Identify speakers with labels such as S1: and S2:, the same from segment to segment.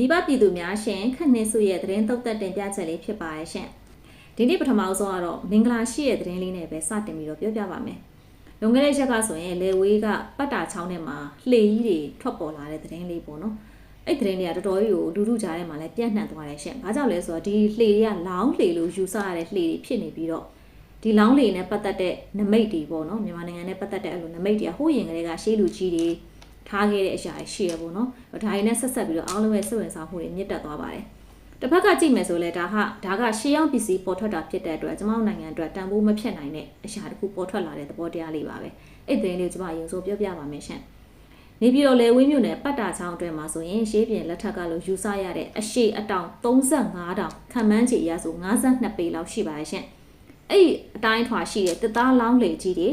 S1: မိဘပြည်သူများရှင်ခန့်နှင်းစုရဲ့သတင်းတုတ်သက်တင်ပြချက်လေးဖြစ်ပါရဲ့ရှင်ဒီနေ့ပထမဆုံးကတော့မင်္ဂလာရှိရဲ့သတင်းလေးနဲ့ပဲစတင်ပြီးတော့ပြောပြပါမယ်လွန်ခဲ့တဲ့ရက်ကဆိုရင်လေဝေးကပတ်တာချောင်းထဲမှာလှေကြီးတွေထွက်ပေါ်လာတဲ့သတင်းလေးပေါ့နော်အဲ့သတင်းတွေကတော်တော်ကြီးကိုလူလူကြားထဲမှာလည်းပြန့်နှံ့သွားတယ်ရှင်ဘာကြောင့်လဲဆိုတော့ဒီလှေတွေကလောင်းလှေလို့ယူဆရတဲ့လှေတွေဖြစ်နေပြီးတော့ဒီလောင်းလှေနဲ့ပတ်သက်တဲ့နမိတ်တွေပေါ့နော်မြန်မာနိုင်ငံနဲ့ပတ်သက်တဲ့အဲ့လိုနမိတ်တွေကဟိုးရင်ကလေးကရှေးလူကြီးတွေ ထားခဲ့တဲ့အရာရှိရပေါ့နော်ဒါတွေနဲ့ဆက်ဆက်ပြီးတော့အားလုံးရဲ့စိတ်ဝင်စားမှုတွေမြင့်တက်သွားပါတယ်တစ်ဖက်ကကြည့်မယ်ဆိုလဲဒါဟာဒါကရှေးရောက်ပစ္စည်းပေါ်ထွက်တာဖြစ်တဲ့အတွက်ကျွန်တော်နိုင်ငံအတွက်တန်ဖိုးမဖြစ်နိုင်တဲ့အရာတစ်ခုပေါ်ထွက်လာတဲ့သဘောတရားလေးပါပဲအဲ့ဒီလေးကိုကျွန်မအရင်ဆုံးပြောပြပါမယ်ရှင်နေပြည်တော်လေဝင်းမြို့နယ်ပတ်တာချောင်းအတွင်းမှာဆိုရင်ရှေးပြင်လက်ထက်ကလို့ယူဆရတဲ့အရှိအတောင်35တောင်ခံမှန်းချေရဆို52ပေလောက်ရှိပါရဲ့ရှင်အဲ့ဒီအတိုင်းထွာရှိတဲ့တစ်သားလောင်းလေကြီးတွေ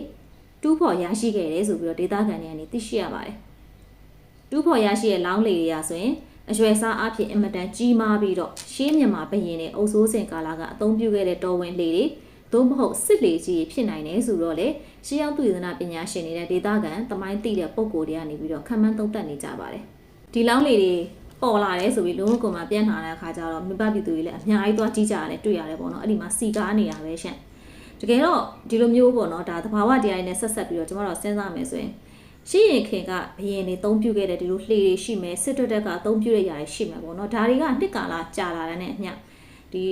S1: တူးဖော်ရရှိခဲ့တယ်ဆိုပြီးတော့ဒေသခံတွေကနေသိရှိရပါတယ် တူးဖော်ရရှိတဲ့လောင်းလေတွေကဆိုရင်အရွယ်စားအဖြစ်အင်မတန်ကြီးမားပြီးတော့ရှေးမြန်မာဘရင်နဲ့အုပ်စိုးစင်ကာလာကအသုံးပြုခဲ့တဲ့တော်ဝင်လေတွေသို့မဟုတ်စစ်လေကြီးဖြစ်နိုင်တယ်ဆိုတော့လေရှေးရောက်သူရနာပညာရှင်နေတဲ့ဒေသခံတမိုင်းသိတဲ့ပုံကိုယ်တွေကနေပြီးတော့ခံမှန်းသုံးသပ်နေကြပါတယ်ဒီလောင်းလေတွေပေါ်လာတယ်ဆိုပြီးလုံးဝကွန်မှာပြန်လာတဲ့အခါကျတော့မိဘပြည်သူတွေလည်းအများကြီးသွားကြည့်ကြရတယ်တွေ့ရတယ်ပေါ့နော်အဲ့ဒီမှာစီကားနေတာပဲရှင့်တကယ်တော့ဒီလိုမျိုးပေါ့နော်ဒါသဘာဝတရားတွေနဲ့ဆက်ဆက်ပြီးတော့ကျွန်တော်တို့စဉ်းစားမယ်ဆိုရင် ရှိရင်ခင်ကဘယင်တွေအုံပြုခဲ့တဲ့ဒီလိုလှေတွေရှိမယ်စစ်တပ်တက်ကအုံပြုတဲ့ຢာတွေရှိမယ်ပေါ့နော်ဒါတွေကနှစ်ကာလကြာလာတဲ့နဲ့အမျှဒီ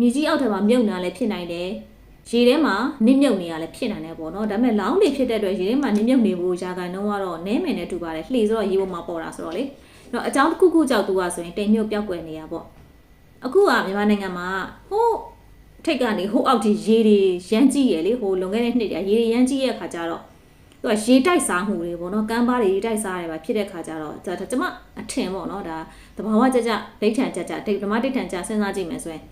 S1: မြေကြီးအောက်ထဲမှာမြုပ်နေတာလည်းဖြစ်နိုင်တယ်ရေထဲမှာနစ်မြုပ်နေတာလည်းဖြစ်နိုင်တယ်ပေါ့နော်ဒါပေမဲ့လောင်းတွေဖြစ်တဲ့အတွက်ရေထဲမှာနစ်မြုပ်နေဖို့ຢာကန်တော့ကတော့နဲမယ်နဲ့တူပါတယ်လှေဆိုတော့ရေပေါ်မှာပေါ်တာဆိုတော့လေတော့အကြောင်းတစ်ခုခုကြောက်သူကဆိုရင်တိမ်မြုပ်ပြောက်ွယ်နေရပေါ့အခုကမြန်မာနိုင်ငံမှာဟိုးထိတ်ကနေဟိုးအောက်ထိရေတွေရမ်းကြည့်ရလေဟိုလွန်ခဲ့တဲ့နှစ်တည်းရေတွေရမ်းကြည့်ရတဲ့ခါကျတော့ သူကရေတိုက်စားမှုတွေပေါ့နော်ကမ်းပါးတွေရေတိုက်စားတယ်ပါဖြစ်တဲ့ခါကျတော့ဒါကျမအထင်ပေါ့နော်ဒါတဘာဝကြကြဒိဋ္ဌံကြကြဒိဋ္ဌမဒိဋ္ဌံကြစဉ်းစားကြည့်မယ်ဆိုရင်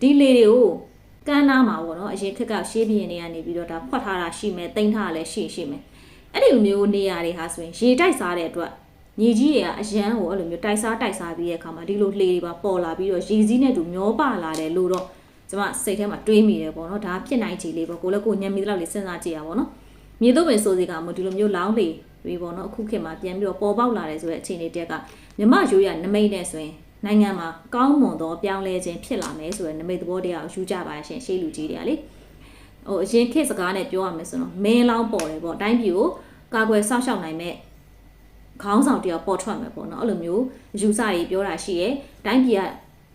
S1: ဒီလေတွေကိုကမ်းနားမှာပေါ့နော်အရင်ခက်ကရှေးဘရင်တွေကနေပြီးတော့ဒါဖွက်ထားတာရှိမယ်တိမ့်ထားတာလည်းရှိရှိမယ်အဲ့ဒီလိုမျိုးနေရာတွေဟာဆိုရင်ရေတိုက်စားတဲ့အတွက်ညီကြီးတွေကအရန်ကိုအဲ့လိုမျိုးတိုက်စားတိုက်စားပြီးတဲ့အခါမှာဒီလိုလှေတွေပါပေါ်လာပြီးတော့ရေစည်းနဲ့တူမျောပါလာတယ်လို့တော့ကျွန်မစိတ်ထဲမှာတွေးမိတယ်ပေါ့နော်ဒါဖြစ်နိုင်ချေလေးပေါ့ကိုလည်းကိုညံမိတဲ့လောက်လေးစဉ်းစားကြည့်ရပါဘောနော် မြေတို့ပင်ဆိုစီကမှဒီလိုမျိုးလောင်းလေတွေပေါ့နော်အခုခေတ်မှာပြန်ပြီးတော့ပေါ်ပေါက်လာတယ်ဆိုတဲ့အခြေအနေတက်ကမြမရိုးရနမိတ်နဲ့ဆိုရင်နိုင်ငံမှာကောင်းမွန်သောပြောင်းလဲခြင်းဖြစ်လာမယ်ဆိုတဲ့နမိတ်သဘောတရားကိုယူကြပါရှင်ရှေးလူကြီးတွေကလေဟိုအရင်ခေတ်စကားနဲ့ပြောရမယ်ဆိုတော့မင်းလောင်းပေါ်တယ်ပေါ့အတိုင်းပြည်ကိုကာကွယ်စောင့်ရှောက်နိုင်မဲ့ခေါင်းဆောင်တယောက်ပေါ်ထွက်မယ်ပေါ့နော်အဲ့လိုမျိုးယူဆတွေပြောတာရှိရဲတိုင်းပြည်က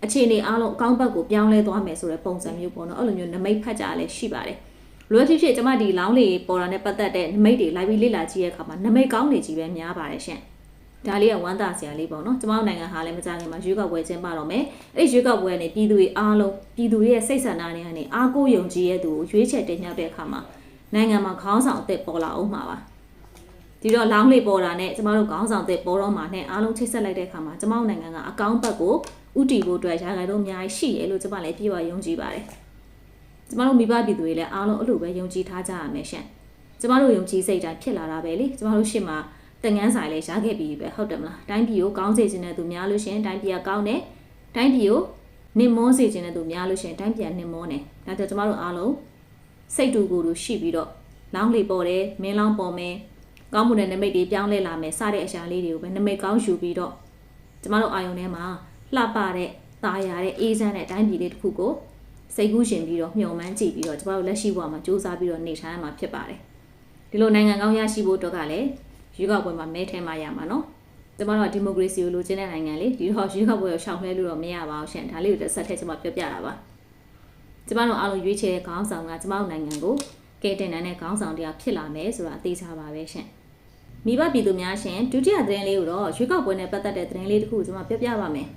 S1: အခြေအနေအားလုံးအကောင်းဘက်ကိုပြောင်းလဲသွားမယ်ဆိုတဲ့ပုံစံမျိုးပေါ့နော်အဲ့လိုမျိုးနမိတ်ဖတ်ကြလည်းရှိပါတယ် လွယ်ဖြစ်ဖြစ်ကျမဒီလောင်းလေးပေါ်တာနဲ့ပတ်သက်တဲ့နမိတ်တွေလိုက်ပြီးလေ့လာကြည့်ရတဲ့အခါမှာနမိတ်ကောင်းနေကြီးပဲများပါတယ်ရှင်ဒါလေးကဝမ်းသာစရာလေးပေါ့နော်ကျမတို့နိုင်ငံဟာလည်းမကြခင်မှာရွေးကောက်ပွဲကျင်းပတော့မယ်အဲ့ရွေးကောက်ပွဲကနေပြည်သူတွေအားလုံးပြည်သူတွေရဲ့စိတ်ဆန္ဒတွေကနေအားကိုးယုံကြည်ရဲ့သူကိုရွေးချယ်တင်မြှောက်တဲ့အခါမှာနိုင်ငံမှာခေါင်းဆောင်အသစ်ပေါ်လာအောင်မှာပါဒီတော့လောင်းလေးပေါ်တာနဲ့ကျမတို့ခေါင်းဆောင်အသစ်ပေါ်တော့မှာနဲ့အားလုံးချိတ်ဆက်လိုက်တဲ့အခါမှာကျမတို့နိုင်ငံကအကောင့်ဘက်ကိုဥတီဖို့အတွက်ရာဂိုင်တော့အများကြီးရှိတယ်လို့ကျမလည်းပြေဝယုံကြည်ပါတယ် ကျမတို့မိဘပြည်သူတွေလည်းအားလုံးအဲ့လိုပဲယုံကြည်ထားကြရမယ်ရှင်ကျမတို့ယုံကြည်စိတ်တိုင်းဖြစ်လာတာပဲလေကျမတို့ရှေ့မှာတင်ငန်းဆိုင်လေးရခဲ့ပြီပဲဟုတ်တယ်မလားတိုင်းပြည်ကိုကောင်းစေခြင်းတဲ့သူများလို့ရှင်တိုင်းပြည်ကကောင်းတယ်တိုင်းပြည်ကိုနစ်မောစေခြင်းတဲ့သူများလို့ရှင်တိုင်းပြည်ကနစ်မောတယ်ဒါကြောင့်ကျမတို့အားလုံးစိတ်တူကိုယ်တူရှိပြီးတော့လောင်းလေးပေါ်တယ်မင်းလောင်းပေါ်မယ်ကောင်းမှုတဲ့နမိတ်တွေပြောင်းလဲလာမယ်စတဲ့အရာလေးတွေကိုပဲနမိတ်ကောင်းယူပြီးတော့ကျမတို့အာယုံထဲမှာလှပတဲ့ตาရတဲ့အေးချမ်းတဲ့တိုင်းပြည်လေးတစ်ခုကို စိတ်ကူးရှင်ပြီးတော့မျှော်မှန်းကြည့်ပြီးတော့ကျမတို့လက်ရှိဘဝမှာစူးစမ်းပြီးတော့နေထိုင်ရမှာဖြစ်ပါတယ်ဒီလိုနိုင်ငံကောင်းရရှိဖို့အတွက်ကလည်းရွေးကောက်ပွဲမှာမဲထဲမှာရမှာနော်ကျမတို့ကဒီမိုကရေစီကိုလိုချင်တဲ့နိုင်ငံလေဒီတော့ရွေးကောက်ပွဲကိုရှောင်လွှဲလို့တော့မရပါဘူးရှင်ဒါလေးကိုတစ်ဆက်ထဲကျမပြောပြတာပါကျမတို့အားလုံးရွေးချယ်တဲ့ခေါင်းဆောင်ကကျမတို့နိုင်ငံကိုကဲတင်တဲ့ခေါင်းဆောင်တရားဖြစ်လာမယ်ဆိုတာအသေးချပါပဲရှင်မိဘပြည်သူများရှင်ဒုတိယသတင်းလေးကိုတော့ရွေးကောက်ပွဲနဲ့ပတ်သက်တဲ့သတင်းလေးတစ်ခုကျွန်မပြောပြပါမယ်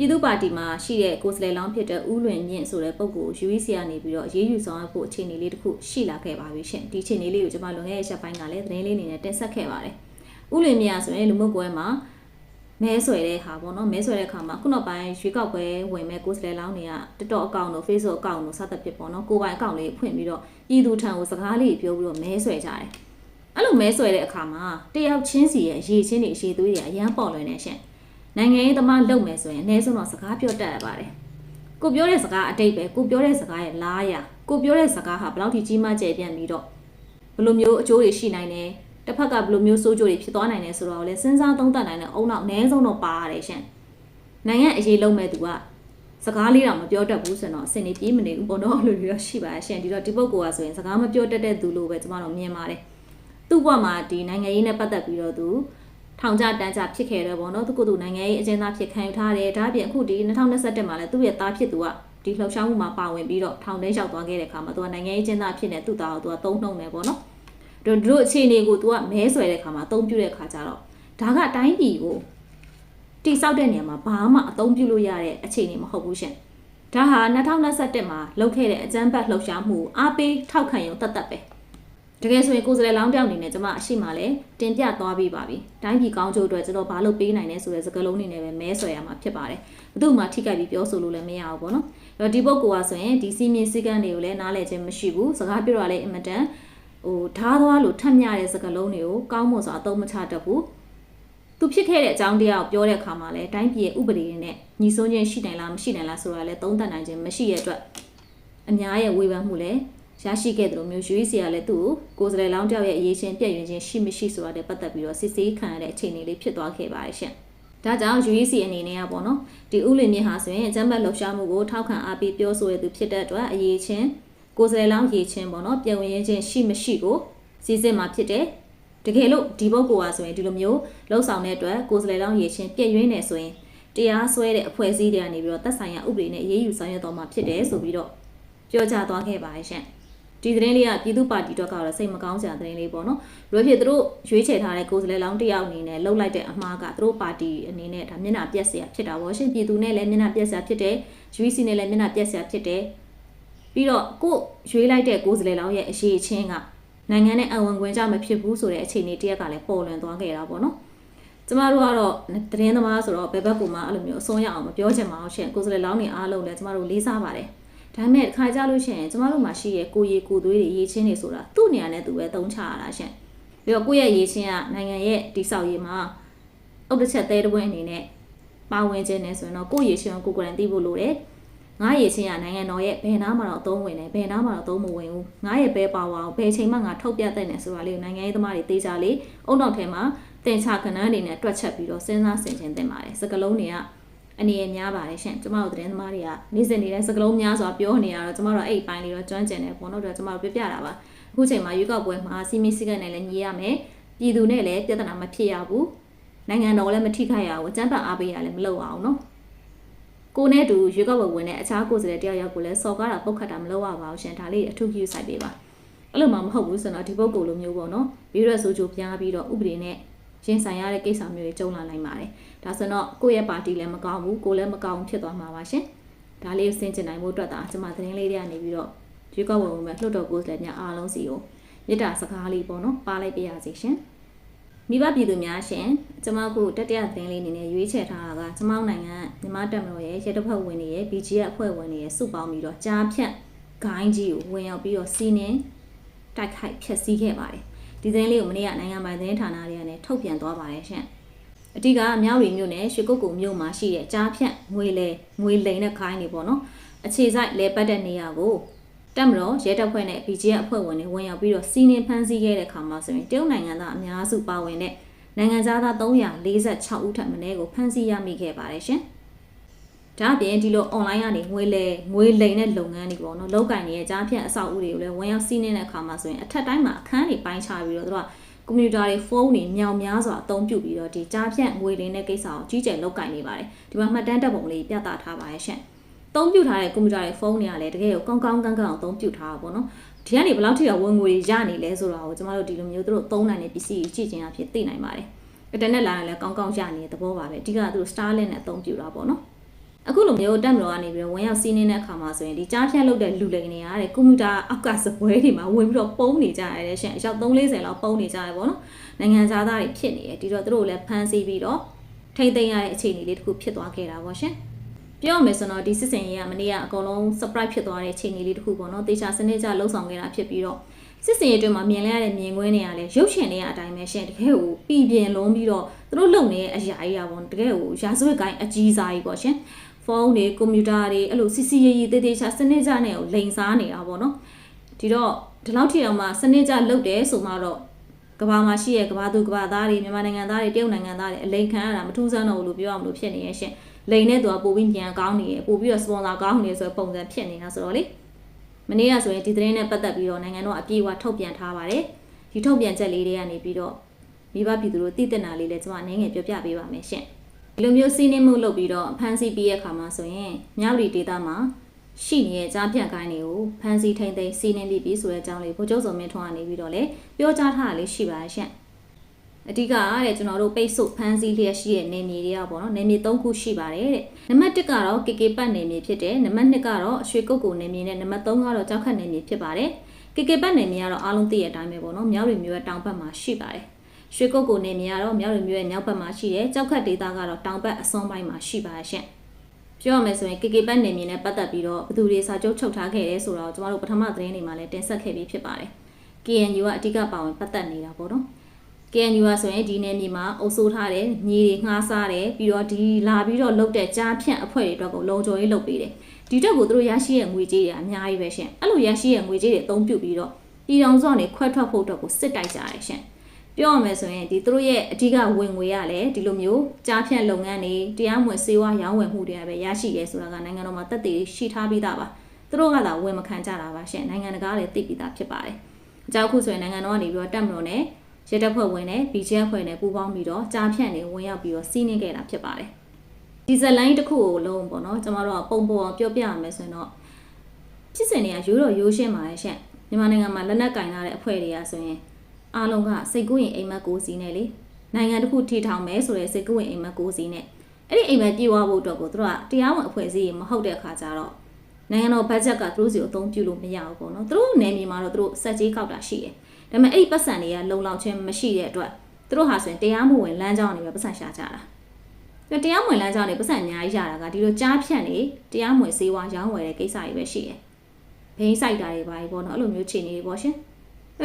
S1: ပြည်သူ့ပါတီမှာရှိတဲ့ကိုယ်စားလှယ်လောင်းဖြစ်တဲ့ဦးလွင်မြင့်ဆိုတဲ့ပုဂ္ဂိုလ် UEC ကနေပြီးတော့ရေးယူဆောင်ရဖို့အခြေအနေလေးတစ်ခုရှိလာခဲ့ပါပြီရှင်ဒီအခြေအနေလေးကိုကျွန်မလွန်ခဲ့တဲ့ရက်ပိုင်းကလည်းသတင်းလေးအနေနဲ့တင်ဆက်ခဲ့ပါတယ်ဦးလွင်မြင့်ဆိုရင်လူမှုကွဲမှာမဲဆွဲတဲ့ဟာပေါ့နော်မဲဆွဲတဲ့အခါမှာခုနောက်ပိုင်းရွေးကောက်ပွဲဝင်မဲ့ကိုယ်စားလှယ်လောင်းတွေက TikTok အကောင့်တို့ Facebook အကောင့်တို့စသဖြင့်ပေါ့နော်ကိုယ်ပိုင်အကောင့်လေးဖွင့်ပြီးတော့ပြည်သူထံကိုစကားလေးပြောပြီးတော့မဲဆွဲကြတယ်အဲ့လိုမဲဆွဲတဲ့အခါမှာတယောက်ချင်းစီရဲ့ရေချင်းတွေရေသွေးတွေအရန်ပေါ်လွင်နေရှင် နိုင်ငံရေးသမားလုပ်မယ်ဆိုရင်အနည်းဆုံးတော့စကားပြောတတ်ရပါတယ်ကိုပြောတဲ့စကားအတိတ်ပဲကိုပြောတဲ့စကားရဲ့လားရကိုပြောတဲ့စကားဟာဘယ်လောက်ထိကြီးမားကျယ်ပြန့်ပြီးတော့ဘယ်လိုမျိုးအကျိုးတွေရှိနိုင်တယ်တစ်ဖက်ကဘယ်လိုမျိုးစိုးကြိုးတွေဖြစ်သွားနိုင်လဲဆိုတော့လေစဉ်းစားသုံးသပ်နိုင်တဲ့အုံနောက်အ ਨੇ ဆုံးတော့ပါရတယ်ရှင်နိုင်ငံအရေးလုံးမဲ့သူကစကားလေးတော့မပြောတတ်ဘူးဆိုတော့အစင်နေပြေးမနေဘူးပေါ့နော်လို့ပြောရှိပါရှင်ဒီတော့ဒီပုဂ္ဂိုလ်ကဆိုရင်စကားမပြောတတ်တဲ့သူလို့ပဲကျွန်တော်တို့မြင်ပါတယ်သူ့ဘဝမှာဒီနိုင်ငံရေးနဲ့ပတ်သက်ပြီးတော့သူ ထောင်ကြတန်းကြဖြစ်ခဲ့တယ်ပေါ့နော်သူကသူနိုင်ငံရေးအကျဉ်းသားဖြစ်ခံယူထားတယ်ဒါအပြင်အခုဒီ2021မှာလည်းသူ့ရဲ့သားဖြစ်သူကဒီလှုပ်ရှားမှုမှာပါဝင်ပြီးတော့ထောင်ထဲရောက်သွားခဲ့တဲ့အခါမှာသူကနိုင်ငံရေးအကျဉ်းသားဖြစ်နေသူ့သားကိုသူကသုံးနှုံတယ်ပေါ့နော်တို့တို့အခြေအနေကို तू ကမဲဆွဲတဲ့ခါမှာအသုံးပြုတဲ့ခါကျတော့ဒါကတိုင်းပြည်ကိုတိဆောက်တဲ့နေရာမှာဘာမှအသုံးပြုလို့ရတဲ့အခြေအနေမဟုတ်ဘူးရှင်ဒါဟာ2021မှာလုပ်ခဲ့တဲ့အကြမ်းဖက်လှုပ်ရှားမှုအားပေးထောက်ခံရုံတတ်တတ်ပဲ တကယ်ဆိုရင်ကိုယ်စလဲလောင်းတောင်နေနဲ့ကျွန်မအရှိမလဲတင်ပြသွားပြီးပါပြီတိုင်းပြည်ကောင်းကျိုးအတွက်ကျွန်တော်ဘာလို့ပေးနိုင်လဲဆိုတဲ့စကားလုံးတွေနဲ့ပဲမဲဆွဲရမှာဖြစ်ပါတယ်ဘယ်သူမှထိခိုက်ပြီးပြောဆိုလို့လည်းမရဘူးပေါ့နော်အဲ့တော့ဒီပုဂ္ဂိုလ်ကဆိုရင်ဒီစီမင်းစည်းကမ်းတွေကိုလည်းနားလည်ခြင်းမရှိဘူးစကားပြောရလဲအင်မတန်ဟိုဓားသွားလို့ထက်မြတဲ့စကားလုံးတွေကိုကောင်းမွန်စွာအသုံးမချတတ်ဘူးသူဖြစ်ခဲ့တဲ့အကြောင်းတရားကိုပြောတဲ့အခါမှာလည်းတိုင်းပြည်ရဲ့ဥပဒေတွေနဲ့ညီစိုးချင်းရှိနိုင်လားမရှိနိုင်လားဆိုတာလည်းသုံးသပ်နိုင်ခြင်းမရှိရဲ့အတွက်အများရဲ့ဝေဖန်မှုလည်း ရရှိခဲ့တယ်လို့မျိုးရွေးစီကလည်းသူ့ကိုကိုယ်စလဲလောင်းတယောက်ရဲ့အရေးချင်းပြည့်ရင်ချင်းရှိမရှိဆိုတာနဲ့ပတ်သက်ပြီးတော့စစ်ဆေးခံရတဲ့အခြေအနေလေးဖြစ်သွားခဲ့ပါတယ်ရှင်။ဒါကြောင့် UEC အနေနဲ့ကပေါ့နော်ဒီဥလင်မြင့်ဟာဆိုရင်အကြမ်းဖက်လှုပ်ရှားမှုကိုထောက်ခံအားပေးပြောဆိုရသူဖြစ်တဲ့အတွက်အရေးချင်းကိုယ်စလဲလောင်းရေးချင်းပေါ့နော်ပြည်ဝင်ရင်ချင်းရှိမရှိကိုစီစစ်မှာဖြစ်တယ်။တကယ်လို့ဒီဘုတ်ကောဟာဆိုရင်ဒီလိုမျိုးလှုပ်ဆောင်တဲ့အတွက်ကိုယ်စလဲလောင်းရေးချင်းပြည့်ရင်းနေဆိုရင်တရားစွဲတဲ့အဖွဲ့အစည်းတွေကနေပြီးတော့သက်ဆိုင်ရာဥပဒေနဲ့အရေးယူဆောင်ရွက်တော်မှာဖြစ်တယ်ဆိုပြီးတော့ပြောကြားသွားခဲ့ပါတယ်ရှင်။ ဒီသတင်းလေးကပြည်သူ့ပါတီတော့ကတော့စိတ်မကောင်းစရာသတင်းလေးပေါ့နော်။လိုဖြစ်သူတို့ရွေးချယ်ထားတဲ့ကိုယ်စားလှယ်လောင်းတစ်ယောက်အနေနဲ့လှုပ်လိုက်တဲ့အမှားကသူတို့ပါတီအနေနဲ့ဒါမျက်နှာပြက်စရာဖြစ်တာပေါ့ရှင်ပြည်သူနဲ့လည်းမျက်နှာပြက်စရာဖြစ်တယ်။ UEC နဲ့လည်းမျက်နှာပြက်စရာဖြစ်တယ်။ပြီးတော့ကိုရွေးလိုက်တဲ့ကိုယ်စားလှယ်လောင်းရဲ့အရေးအချင်းကနိုင်ငံနဲ့အဝင်ခွင့်ကြမဖြစ်ဘူးဆိုတဲ့အခြေအနေတရက်ကလည်းပေါ်လွင်သွားခဲ့တာပေါ့နော်။ကျမတို့ကတော့သတင်းသမားဆိုတော့ဘယ်ဘက်ကမှအဲ့လိုမျိုးအဆုံးရအောင်မပြောချင်ပါဘူးရှင်ကိုယ်စားလှယ်လောင်းတွေအားလုံးလည်းကျမတို့လေးစားပါတယ် ဒါပေမဲ့ခါကြလို့ရှိရင်ကျမတို့မှာရှိရဲ့ကိုရီကိုသွေးတွေရေးချင်းတွေဆိုတာသူ့နေရာနဲ့သူပဲသုံးချရတာရှင်ပြီးတော့ကိုယ့်ရဲ့ရေးချင်းကနိုင်ငံရဲ့တိဆောက်ရေးမှာအုတ်တစ်ချက်သေးတဲ့ဝင်အနေနဲ့ပါဝင်ခြင်းနဲ့ဆိုရင်တော့ကိုယ့်ရေးချင်းကိုကိုယ်ကိုယ်တိုင်သိဖို့လိုတယ်ငါရေးချင်းကနိုင်ငံတော်ရဲ့ဘယ်နားမှာတော့အသုံးဝင်တယ်ဘယ်နားမှာတော့အသုံးမဝင်ဘူးငါရဲ့ဘဲပါဝါကိုဘယ်ချိန်မှငါထုတ်ပြတဲ့နဲ့ဆိုတာလေးကိုနိုင်ငံရေးသမားတွေသိကြလေအုံနောက်ထဲမှာတင်ချခဏန်းတွေနဲ့တွက်ချက်ပြီးတော့စဉ်းစားဆင်ခြင်သင့်ပါတယ်စကလုံးတွေက အနေရများပါတယ်ရှင်ကျမတို့သတင်းသမားတွေကနေ့စဉ်နေ့တိုင်းစကလုံးများစွာပြောနေရတော့ကျမတို့အဲ့ဒီပိုင်းလေးတော့ကျွမ်းကျင်တယ်ပေါ့နော်တော့ကျမတို့ပြပြတာပါအခုချိန်မှာရွေးကောက်ပွဲမှာစီမီစီကနဲ့လည်းညီရမယ်ပြည်သူနဲ့လည်းပြဿနာမဖြစ်ရဘူးနိုင်ငံတော်လည်းမထိခိုက်ရဘူးစံပတ်အားပေးရလည်းမလုပ်အောင်နော်ကိုနဲ့တူရွေးကောက်ပွဲဝင်တဲ့အခြားကိုယ်စားလှယ်တယောက်ယောက်ကိုလည်းစော်ကားတာပုတ်ခတ်တာမလုပ်ရပါဘူးရှင်ဒါလေးအထူးကြီးစိုက်ပေးပါအဲ့လိုမှမဟုတ်ဘူးဆိုတော့ဒီပုဂ္ဂိုလ်လိုမျိုးပေါ့နော်ဗီရွက်ဆိုချိုပြားပြီးတော့ဥပဒေနဲ့ ရင်ဆိုင်ရတဲ့ကိစ္စမျိုးတွေကြုံလာနိုင်ပါတယ်။ဒါဆိုတော့ကိုယ့်ရဲ့ပါတီလည်းမကောင်းဘူးကိုလည်းမကောင်းဖြစ်သွားမှာပါရှင်။ဒါလေးကိုဆင်ကျင်နိုင်ဖို့အတွက်ဒါကျွန်မသတင်းလေးတွေကနေပြီးတော့ရွေးကောက်ဝင်ဝင်မဲ့လွှတ်တော်ကိုယ်စားလှယ်များအားလုံးစီကိုမေတ္တာစကားလေးပေါ့နော်ပါလိုက်ပြရစီရှင်။မိဘပြည်သူများရှင်ကျမတို့တတိယသတင်းလေးအနေနဲ့ရွေးချယ်ထားတာကကျမတို့နိုင်ငံမြန်မာတပ်မတော်ရဲ့ရဲတပ်ဖွဲ့ဝင်တွေရဲ့ BGF အဖွဲ့ဝင်တွေရဲ့စုပေါင်းပြီးတော့ကြားဖြတ်ဂိုင်းကြီးကိုဝင်ရောက်ပြီးတော့စီးနင်းတိုက်ခိုက်ဖျက်ဆီးခဲ့ပါတယ်။ ဒီသတင်းလေးကိုမနေ့ကနိုင်ငံပိုင်သတင်းဌာနတွေကနေထုတ်ပြန်သွားပါတယ်ရှင်အတိကအမြောက်ရီမြို့နယ်ရွှေကုတ်ကုံမြို့မှာရှိတဲ့ကြားဖြန့်ငွေလဲငွေလိန်တဲ့ခိုင်းနေပေါ့နော်အခြေဆိုင်လဲပတ်တဲ့နေရာကိုတက်မတော်ရဲတပ်ဖွဲ့နဲ့ BGF အဖွဲ့ဝင်တွေဝင်ရောက်ပြီးတော့စီးနင်းဖမ်းဆီးခဲ့တဲ့ခါမှာဆိုရင်တရုတ်နိုင်ငံသားအများစုပါဝင်တဲ့နိုင်ငံသား346ဦးထပ်မင်းကိုဖမ်းဆီးရမိခဲ့ပါတယ်ရှင်။ ဒါအပြင်ဒီလို online ကနေငွေလဲငွေလိမ်တဲ့လုပ်ငန်းတွေပေါ့နော်လောက်ကင်နေတဲ့ကြားဖြတ်အဆောက်အဦတွေကိုလည်းဝင်ရောက်စီးနှင်းတဲ့အခါမှာဆိုရင်အထက်တိုင်းမှာအခန်းတွေပိုင်းခြားပြီးတော့သူကကွန်ပျူတာတွေဖုန်းတွေမြောင်များစွာအသုံးပြုပြီးတော့ဒီကြားဖြတ်ငွေလိမ်တဲ့ကိစ္စကိုကြီးကျယ်လောက်ကင်နေပါတယ်ဒီမှာမှတ်တမ်းတပ်ပုံလေးပြသထားပါရဲ့ရှင့်သုံးပြုထားတဲ့ကွန်ပျူတာတွေဖုန်းတွေကလည်းတကယ်ကိုကောင်းကောင်းကန်းကန်းအောင်သုံးပြုထားတာပေါ့နော်ဒီကနေဘယ်လောက်ထိတော့ဝင်ငွေရနေလဲဆိုတာကိုကျမတို့ဒီလိုမျိုးသူတို့သုံးနိုင်တဲ့ပစ္စည်းကြီးကြည့်ချင်အဖြစ်သိနိုင်ပါတယ်အင်တာနက်လာရင်လည်းကောင်းကောင်းရနေတဲ့သဘောပါပဲအဓိကသူတို့ Starlink နဲ့အသုံးပြုတာပေါ့နော် အခုလိုမျိုးတက်မတော်ကနေပြီးဝင်ရောက်စီးနေတဲ့အခါမှာဆိုရင်ဒီကြားဖြတ်လုပ်တဲ့လူလိန်တွေရတဲ့ကွန်ပျူတာအောက်ကစပွဲတွေမှာဝင်ပြီးတော့ပုံနေကြရတဲ့ရှင်အယောက်340လောက်ပုံနေကြရပေါ့နော်နိုင်ငံသားသားတွေဖြစ်နေတယ်ဒီတော့သူတို့လည်းဖမ်းဆီးပြီးတော့ထိမ့်သိမ်းရတဲ့အခြေအနေလေးတစ်ခုဖြစ်သွားခဲ့တာပေါ့ရှင်ပြောရမယ်ဆိုတော့ဒီစစ်စင်ရေးကမနေ့ကအကုန်လုံး surprise ဖြစ်သွားတဲ့အခြေအနေလေးတစ်ခုပေါ့နော်တေချာစနစ်ကျလှုပ်ဆောင်ခဲ့တာဖြစ်ပြီးတော့စစ်စင်ရေးအတွင်းမှာမြင်လဲရတဲ့မြင်ကွင်းတွေကလည်းရုပ်ရှင်တွေကအတိုင်းပဲရှင်တကယ်ကိုပြည်ပြင်းလုံးပြီးတော့သူတို့လုံနေတဲ့အရာကြီးอ่ะပေါ့တကယ်ကိုရာဇဝတ်ကိုင်းအကြီးစားကြီးပေါ့ရှင် ဖုန်းတွေကွန်ပျူတာတွေအဲ့လိုစီစီရည်ရည်တေးသေးချာစနစ်ကျနဲ့ကိုလိန်စားနေတာပေါ့နော်ဒီတော့ဒီလောက်ထိအောင်မှစနစ်ကျလုပ်တယ်ဆိုမှတော့ကဘာမှာရှိရဲ့ကဘာသူကဘာသားတွေမြန်မာနိုင်ငံသားတွေတရုတ်နိုင်ငံသားတွေအလိန်ခံရတာမထူးဆန်းတော့ဘူးလို့ပြောရမလို့ဖြစ်နေရဲ့ရှင်လိန်နဲ့သူကပို့ပြီးပြန်ကောင်းနေရဲ့ပို့ပြီးတော့စပွန်ဆာကောင်းနေဆိုတဲ့ပုံစံဖြစ်နေတာဆိုတော့လေမနေ့ကဆိုရင်ဒီသတင်းနဲ့ပတ်သက်ပြီးတော့နိုင်ငံတော်အပြည့်အဝထုတ်ပြန်ထားပါတယ်ဒီထုတ်ပြန်ချက်လေးတွေကနေပြီးတော့မိဘပြည်သူတို့တည်တနာလေးလည်းကျွန်မအနေငယ်ပြောပြပေးပါမယ်ရှင် ဒီလိုမျိုးစီးနှင်းမှုလုပ်ပြီးတော့ဖမ်းဆီးပြီးရဲ့အခါမှာဆိုရင်မြောက်ရီဒေတာမှာရှိနေတဲ့ကြားဖြတ်ကိုင်းတွေကိုဖမ်းဆီးထိန်သိမ်းစီးနှင်းပြီးပြီဆိုတဲ့အကြောင်းလေးဘိုးချုပ်စုံမင်းထွန်းကနေပြီးတော့လေပြောကြားထားတာလေးရှိပါရဲ့ရှင်အဓိကတဲ့ကျွန်တော်တို့ပိတ်ဆို့ဖမ်းဆီးလျက်ရှိတဲ့နေမြေတွေကပေါ့နော်နေမြေ၃ခုရှိပါတယ်တဲ့နံပါတ်1ကတော့ KK ပတ်နေမြေဖြစ်တယ်နံပါတ်2ကတော့ရွှေကုတ်ကိုနေမြေနဲ့နံပါတ်3ကတော့ကြောက်ခတ်နေမြေဖြစ်ပါတယ် KK ပတ်နေမြေကတော့အားလုံးသိတဲ့အတိုင်းပဲပေါ့နော်မြောက်ရီမျိုးရဲ့တောင်ဘက်မှာရှိပါတယ် ရွှေကုတ်ကိုနေမြေကတော့မြောက်ရီမျိုးရဲ့မြောက်ဘက်မှာရှိတယ်ကြောက်ခတ်ဒေသကတော့တောင်ဘက်အစွန်းပိုင်းမှာရှိပါရဲ့ရှင့်ပြောရမယ်ဆိုရင် KK ပတ်နေမြေနဲ့ပတ်သက်ပြီးတော့ဘယ်သူတွေစာချုပ်ချုပ်ထားခဲ့တယ်ဆိုတော့ကျွန်တော်တို့ပထမသတင်းတွေမှာလည်းတင်ဆက်ခဲ့ပြီးဖြစ်ပါတယ် KNU ကအဓိကပါဝင်ပတ်သက်နေတာပေါ့နော် KNU ကဆိုရင်ဒီနယ်မြေမှာအုပ်စိုးထားတယ်မြေတွေငှားစားတယ်ပြီးတော့ဒီလာပြီးတော့လုတ်တဲ့ကြားဖြန့်အဖွဲ့တွေအတွက်ကိုလုံခြုံရေးလုပ်ပေးတယ်ဒီတက်ကိုသူတို့ရရှိရဲ့ငွေကြေးတွေအများကြီးပဲရှင်အဲ့လိုရရှိရဲ့ငွေကြေးတွေအသုံးပြုပြီးတော့ပြည်တော်စုကနေခွဲထွက်ဖို့အတွက်ကိုစစ်တိုက်ကြတယ်ရှင် ပြောရမယ်ဆိုရင်ဒီသူတို့ရဲ့အဓိကဝင်ငွေရလည်းဒီလိုမျိုးကြားဖြန့်လုပ်ငန်းတွေတရားမဝင်စေဝါရောင်းဝယ်မှုတွေပဲရရှိရဲဆိုတာကနိုင်ငံတော်မှာတက်တည်ရှိထားပြီးသားပါသူတို့ကသာဝင်မခံကြတာပါရှင်နိုင်ငံတကာလည်းသိပြီးသားဖြစ်ပါတယ်အကြောင်းခုဆိုရင်နိုင်ငံတော်ကနေပြီးတော့တက်မလို့နဲ့ရဲတပ်ဖွဲ့ဝင်နဲ့ BGF ဖွဲ့နဲ့ပူးပေါင်းပြီးတော့ကြားဖြန့်နေဝင်ရောက်ပြီးတော့စီးနင်းခဲ့တာဖြစ်ပါတယ်ဒီဇလိုင်းတစ်ခုကိုလုံးပေါ့နော်ကျမတို့ကပုံပေါ်အောင်ပြောပြရမယ်ဆိုရင်တော့ဖြစ်စဉ်တွေကရိုးတော့ရိုးရှင်းပါရဲ့ရှင့်မြန်မာနိုင်ငံမှာလက်နက်ကင်ထားတဲ့အဖွဲ့တွေကဆိုရင် အားလုံးကစိတ်ကူးရင်အိမ်မက်ကိုစီနဲ့လေနိုင်ငံတစ်ခုထီထောင်မယ်ဆိုတဲ့စိတ်ကူးရင်အိမ်မက်ကိုစီနဲ့အဲ့ဒီအိမ်မက်ပြေဝဖို့အတွက်ကိုသူတို့ကတရားဝင်အဖွဲ့အစည်းမဟုတ်တဲ့အခါကျတော့နိုင်ငံတော်ဘတ်ဂျက်ကသူတို့စီကိုအသုံးပြုလို့မရဘူးပေါ့နော်သူတို့နယ်မြေမှာတော့သူတို့စက်ကြီးကောက်တာရှိတယ်ဒါပေမဲ့အဲ့ဒီပတ်စံတွေကလုံလောက်ခြင်းမရှိတဲ့အတွက်သူတို့ဟာဆိုရင်တရားမဝင်လမ်းကြောင်းနေပဲပတ်စံရှာကြတာ။တရားမဝင်လမ်းကြောင်းနေပတ်စံအများကြီးရတာကဒီလိုကြားဖြန့်နေတရားမဝင်စေးဝါရောင်းဝယ်တဲ့ကိစ္စတွေပဲရှိတယ်။ဘိန်းစိုက်တာတွေပါပေါ့နော်အဲ့လိုမျိုးခြေနေတွေပေါ့ရှင်။အဲ့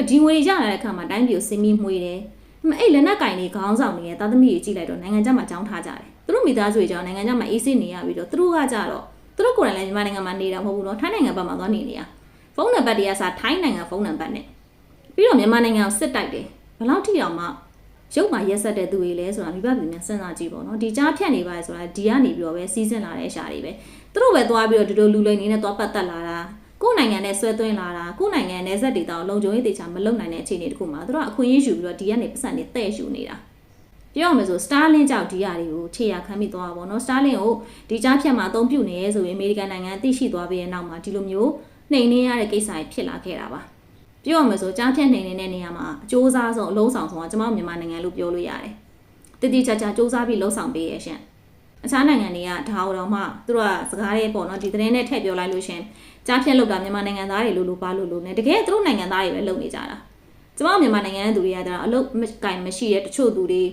S1: ဒီငွေရလာတဲ့အခါမှာတိုင်းပြည်ကိုစင်းပြီးမှွေတယ်။ဒါပေမဲ့အဲ့လက်နက်ကင်တွေခေါင်းဆောင်တွေရဲ့တာသမီတွေကြည့်လိုက်တော့နိုင်ငံခြားမှာကြောင်းထားကြတယ်။သူတို့မိသားစုတွေကြောင်းနိုင်ငံခြားမှာအေးစစ်နေရပြီးတော့သူတို့ကကြတော့သူတို့ကိုယ်တိုင်လည်းမြန်မာနိုင်ငံမှာနေတာမဟုတ်ဘူးနော်ထိုင်းနိုင်ငံဘက်မှာသွားနေနေရ။ဖုန်းနံပါတ်တွေကစားထိုင်းနိုင်ငံဖုန်းနံပါတ်နဲ့ပြီးတော့မြန်မာနိုင်ငံကိုစစ်တိုက်တယ်ဘယ်လောက်ထိအောင်မှရုပ်မှာရက်ဆက်တဲ့သူတွေလဲဆိုတာမိဘပြည်များစဉ်းစားကြည့်ပေါ့နော်ဒီကြားဖြတ်နေပါလေဆိုတာဒီကနေပြီးတော့ပဲစီးဆင်းလာတဲ့အရာတွေပဲသူတို့ပဲသွားပြီးတော့ဒီလိုလူလိမ်နေနဲ့သွားပတ်သက်လာတာ ကိုယ်နိုင်ငံနဲ့ဆွဲသွင်းလာတာကိုယ်နိုင်ငံနယ်စပ်ဒေသကိုလုံခြုံရေးတေချာမလုံနိုင်တဲ့အခြေအနေတခုမှာသူတို့ကအခွင့်အရေးယူပြီးတော့ဒီကနေပတ်စံနေတဲ့ယူနေတာပြောရမယ်ဆိုစတာလင်းကြောက်ဒီရတွေကိုခြေရခံမိသွားတာပေါ့နော်စတာလင်းကိုဒီကြားဖြတ်မှာအသုံးပြုနေရဲဆိုရင်အမေရိကန်နိုင်ငံသိရှိသွားပြီးတဲ့နောက်မှာဒီလိုမျိုးနှိမ်နှင်းရတဲ့ကိစ္စတွေဖြစ်လာခဲ့တာပါပြောရမယ်ဆိုကြားဖြတ်နိုင်နေတဲ့နေရာမှာအကျိုးစားဆုံးအလုံးဆောင်ဆုံးကကျမတို့မြန်မာနိုင်ငံလို့ပြောလို့ရတယ်။တတိချာချာစူးစမ်းပြီးလှုပ်ဆောင်ပေးရရှင်။ အခြားနိုင်ငံတွေကဒါတော့မှသူတို့ကစကားလေးပေါ့နော်ဒီသတင်းနဲ့ထည့်ပြောလိုက်လို့ရှင်ကြားဖြတ်လောက်တာမြန်မာနိုင်ငံသားတွေလို့လို့ပါလို့လို့ ਨੇ တကယ်သူတို့နိုင်ငံသားတွေပဲလုပ်နေကြတာ။ကျမတို့မြန်မာနိုင်ငံရဲ့သူတွေကကျတော့အလုပ်ကင်မရှိတဲ့တချို့သူတွေ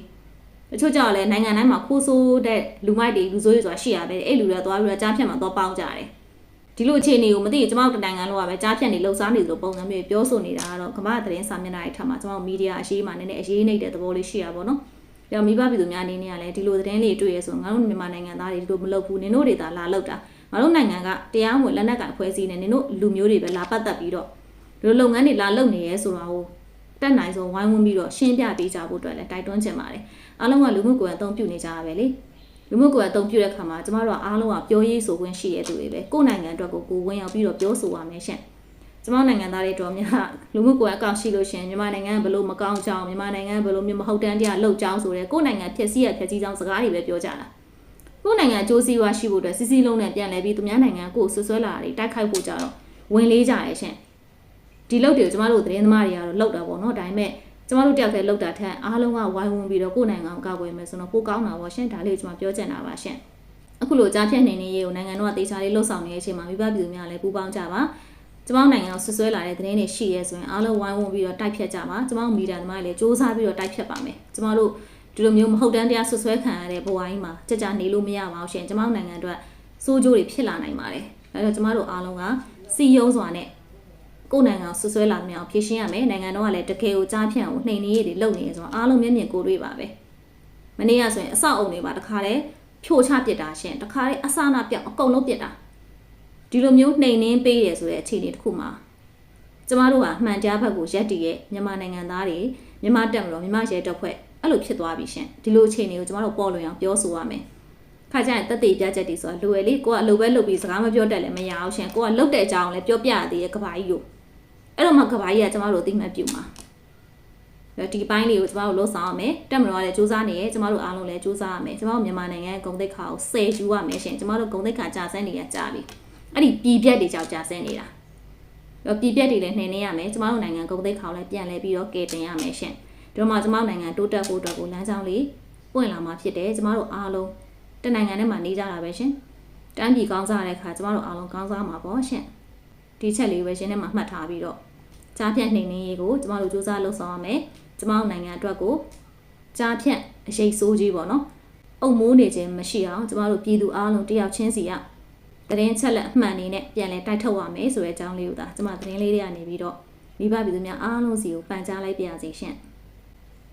S1: တချို့ကြောင့်လည်းနိုင်ငံတိုင်းမှာခိုးဆိုးတဲ့လူမိုက်တွေလူဆိုးတွေဆိုတာရှိရပဲအဲ့လူတွေသွားပြီးတော့ကြားဖြတ်မှာသွားပေါင်းကြတယ်။ဒီလိုအခြေအနေကိုမသိကျမတို့နိုင်ငံလုံးကပဲကြားဖြတ်နေလှုပ်ရှားနေသလိုပုံစံမျိုးပြောဆိုနေတာကတော့ကမ္ဘာသတင်းစာမျက်နှာတွေထပ်မှာကျမတို့မီဒီယာအရေးမှာနည်းနည်းအရေးနေတဲ့သဘောလေးရှိရပါတော့။ ပြီးတော့မိဘပြည်သူများအနေနဲ့ကလည်းဒီလိုသတင်းလေးတွေ့ရဆိုငါတို့မြန်မာနိုင်ငံသားတွေဒီလိုမလုပ်ဘူးနင်တို့တွေသာလာလောက်တာငါတို့နိုင်ငံကတရားဝင်လက်နက်ကအဖွဲ့အစည်းနဲ့နင်တို့လူမျိုးတွေပဲလာပတ်သက်ပြီးတော့ဒီလိုလုပ်ငန်းတွေလာလုပ်နေရဲဆိုတာကိုတက်နိုင်ဆုံးဝိုင်းဝန်းပြီးတော့ရှင်းပြပေးကြဖို့အတွက်လည်းတိုက်တွန်းချင်ပါတယ်အားလုံးကလူမှုကွန်ရက်အသုံးပြုနေကြရပဲလေ။လူမှုကွန်ရက်အသုံးပြုတဲ့အခါမှာကျမတို့ကအားလုံးကပြောရေးဆိုခွင့်ရှိတဲ့သူတွေပဲကိုယ်နိုင်ငံအတွက်ကိုကိုဝင်ရောက်ပြီးတော့ပြောဆိုရမယ်ရှင် ကျမတို့နိုင်ငံသားတွေတော်များလူမှုကွန်ရက်အကောင့်ရှိလို့ရှင်မြန်မာနိုင်ငံဘယ်လိုမကောင်းကြောင်းမြန်မာနိုင်ငံဘယ်လိုမျိုးမဟုတ်တမ်းတရားလှုပ်ကြောင်းဆိုတဲ့ကိုယ်နိုင်ငံဖြစ်စီရဖြစ်ကြီးကြောင်းစကားတွေပဲပြောကြတာကိုယ်နိုင်ငံအကျိုးစီးပွားရှိဖို့အတွက်စီစီလုံးနဲ့ပြန်လဲပြီးသူများနိုင်ငံကိုဆွဆွဲလာတာတွေတိုက်ခိုက်ဖို့ကြတော့ဝင်လေးကြရရှင်ဒီလုပ်တွေကိုကျမတို့သတင်းသမားတွေကတော့လုပ်တာပေါ့နော်ဒါပေမဲ့ကျမတို့တယောက်တည်းလောက်တာထက်အားလုံးကဝိုင်းဝန်းပြီးတော့ကိုယ်နိုင်ငံကိုကာကွယ်မယ်ဆိုတော့ပိုကောင်းတာပေါ့ရှင်ဒါလေးကိုကျွန်မပြောချင်တာပါရှင်အခုလိုကြားဖြတ်နေနေရေးကိုနိုင်ငံတော်ကတေချာလေးလှုပ်ဆောင်နေတဲ့အချိန်မှာမိဘပြည်သူများလည်းပူးပေါင်းကြပါ ကျမတို့နိုင်ငံကိုဆွဆွဲလာတဲ့သတင်းတွေရှိရဲဆိုရင်အားလုံးဝိုင်းဝန်းပြီးတော့တိုက်ဖြတ်ကြပါကျမတို့မီဒီယာသမားတွေလည်းစူးစမ်းပြီးတော့တိုက်ဖြတ်ပါမယ်ကျမတို့ဒီလိုမျိုးမဟုတ်တမ်းတရားဆွဆွဲခံရတဲ့ဘဝကြီးမှာကြကြနေလို့မရပါဘူးရှင်ကျမတို့နိုင်ငံအတွက်စိုးကျိုးတွေဖြစ်လာနိုင်ပါတယ်အဲတော့ကျမတို့အားလုံးကစီယုံစွာနဲ့ကိုယ်နိုင်ငံကိုဆွဆွဲလာမြောင်ဖြည့်ရှင်းရမယ်နိုင်ငံတော်ကလည်းတကယ်ကိုကြားဖြန့်ကိုနှိမ်နေရည်တွေလုပ်နေရဆိုတော့အားလုံးမျက်မြင်ကိုတွေ့ပါပဲမနေ့ကဆိုရင်အဆောက်အုံတွေပါတခါတည်းဖြိုချပစ်တာရှင်တခါတည်းအစနာပြောက်အကုန်လုံးပစ်တာ ဒီလိုမျိုးနှိမ်နှင်းပေးရဆိုတဲ့အခြေအနေတစ်ခုမှာကျမတို့ဟာမှန်ကြားဘက်ကိုရက်တည်ရဲ့မြန်မာနိုင်ငံသားတွေမြန်မာတက်မတော်မြန်မာရဲတပ်ဖွဲ့အဲ့လိုဖြစ်သွားပြီရှင်ဒီလိုအခြေအနေကိုကျမတို့ပေါ်လွင်အောင်ပြောဆိုရမယ်ခါကျရင်တက်တေပြချက်တွေဆိုတာလိုရလေကိုကအလိုပဲလုပ်ပြီးစကားမပြောတတ်လည်းမရအောင်ရှင်ကိုကလုတ်တဲ့အကြောင်းလည်းပြောပြရသေးရဲ့ကဘာကြီးကိုအဲ့တော့မှကဘာကြီးကကျမတို့အသိမှတ်ပြုမှာဒီပိုင်းလေးကိုကျမတို့လှုပ်ဆောင်ရမယ်တက်မတော်ကလည်းစူးစမ်းနေရဲ့ကျမတို့အားလုံးလည်းစူးစမ်းရမယ်ကျမတို့မြန်မာနိုင်ငံရဲ့ဂုဏ်သိက္ခာကိုဆယ်ယူရမယ်ရှင်ကျမတို့ဂုဏ်သိက္ခာကြာဆင်းနေရကြာပြီ အဲ့ဒီပြည်ပြက်တွေကြောင့်ကြာဆင်းနေတာတော့ပြည်ပြက်တွေလည်းနှင်နေရမယ်ကျမတို့နိုင်ငံဂုဏ်သိက္ခာကိုလည်းပြန်လဲပြီးတော့ကယ်တင်ရမယ်ရှင်ဒီတော့မှကျမတို့နိုင်ငံတိုးတက်ဖို့အတွက်ကိုလမ်းကြောင်းလေးပွင့်လာမှာဖြစ်တယ်ကျမတို့အားလုံးတနိုင်ငံထဲမှာနေကြတာပဲရှင်တန်းပြည်ကောင်းစားတဲ့အခါကျမတို့အားလုံးကောင်းစားမှာပေါ့ရှင်ဒီချက်လေးပဲရှင်ထဲမှာမှတ်ထားပြီးတော့ကြားဖြတ်နှိမ်နှင်းရေးကိုကျမတို့စူးစမ်းလှုပ်ဆောင်ရမယ်ကျမတို့နိုင်ငံအတွက်ကိုကြားဖြတ်အရေးဆိုးကြီးပေါ့နော်အုံမိုးနေခြင်းမရှိအောင်ကျမတို့ပြည်သူအားလုံးတယောက်ချင်းစီက သတင်းချက်လက်အမှန်နေနဲ့ပြန်လဲတိုက်ထုတ်ရမယ်ဆိုတဲ့အကြောင်းလေးကိုဒါကျမသတင်းလေးတွေကနေပြီးတော့မိဘပြည်သူများအားလုံးစီကိုပန်ကြားလိုက်ပါရစေရှင်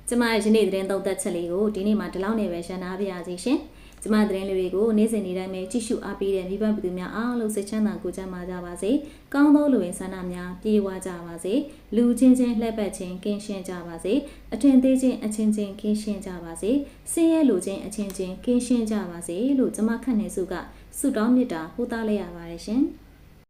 S1: ကျမရဲ့ယနေ့သတင်းသုံးသက်ချက်လေးကိုဒီနေ့မှာဒီလောက်နေပဲရှင်းထားပါရစေရှင်ကျမသတင်းလေးတွေကိုနေ့စဉ်နေ့တိုင်းပဲကြည့်ရှုအားပေးတဲ့မိဘပြည်သူများအားလုံးစိတ်ချမ်းသာကိုယ်ကျန်းမာကြပါစေ။ကောင်းသောလူဝင်ဆန္ဒများပြေဝကြပါစေ။လူချင်းချင်းလှည့်ပတ်ခြင်းကင်းရှင်းကြပါစေ။အထင်သေးခြင်းအချင်းချင်းကင်းရှင်းကြပါစေ။ဆင်းရဲလူချင်းအချင်းချင်းကင်းရှင်းကြပါစေလို့ကျမခန့်နေစုက ဆုတောင်းမေတ္တာပို့သလိုက်ရပါတယ်ရှင်။